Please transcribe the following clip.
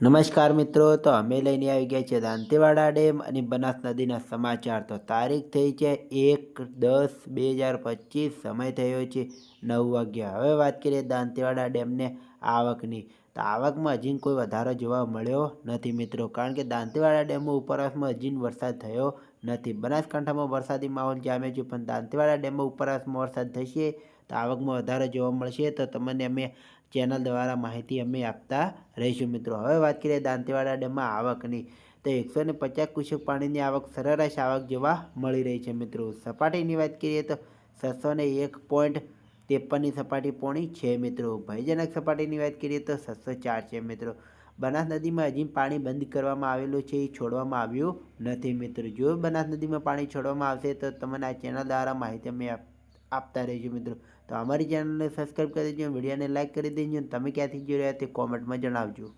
નમસ્કાર મિત્રો, તો અમે લઈને આવી ગયા છીએ દાંતેવાડા ડેમ અને બનાસ નદીના સમાચાર. તો તારીખ થઈ છે એક દસ બે હજાર પચીસ, સમય થયો છે નવ વાગ્યા. હવે વાત કરીએ દાંતેવાડા ડેમને આવકની. તો આવકમાં હજી કોઈ વધારો જોવા મળ્યો નથી મિત્રો, કારણ કે દાંતેવાડા ડેમમાં ઉપરવાસમાં હજી વરસાદ થયો નથી. બનાસકાંઠામાં વરસાદી માહોલ જામ્યો છે, પણ દાંતેવાડા ડેમમાં ઉપરવાસમાં વરસાદ થશે તો આવકમાં વધારો જોવા મળશે. તો તમને અમે ચેનલ દ્વારા માહિતી અમે આપતા રહીશું મિત્રો. હવે વાત કરીએ દાંતેવાડા ડેમમાં આવકની. તો એકસો ને પચાસ ક્યુસેક પાણીની આવક સરેરાશ આવક જોવા મળી રહી છે મિત્રો. સપાટીની વાત કરીએ તો છસો ને એક પોઈન્ટ ત્રેપનની સપાટી પોણી છે મિત્રો. ભયજનક સપાટીની વાત કરીએ તો છસો ચાર છે મિત્રો. બનાસ નદીમાં હજી પાણી બંધ કરવામાં આવેલું છે, એ છોડવામાં આવ્યું નથી મિત્રો. જો બનાસ નદીમાં પાણી છોડવામાં આવશે તો તમને આ ચેનલ દ્વારા માહિતી અમે આપતા રહેજો મિત્રો. તો અમારી ચેનલને સબસ્ક્રાઈબ કરી દેજો, વિડીયોને લાઇક કરી દેજો તમે ક્યાંથી જોઈ રહ્યા તે કોમેન્ટમાં જણાવજો.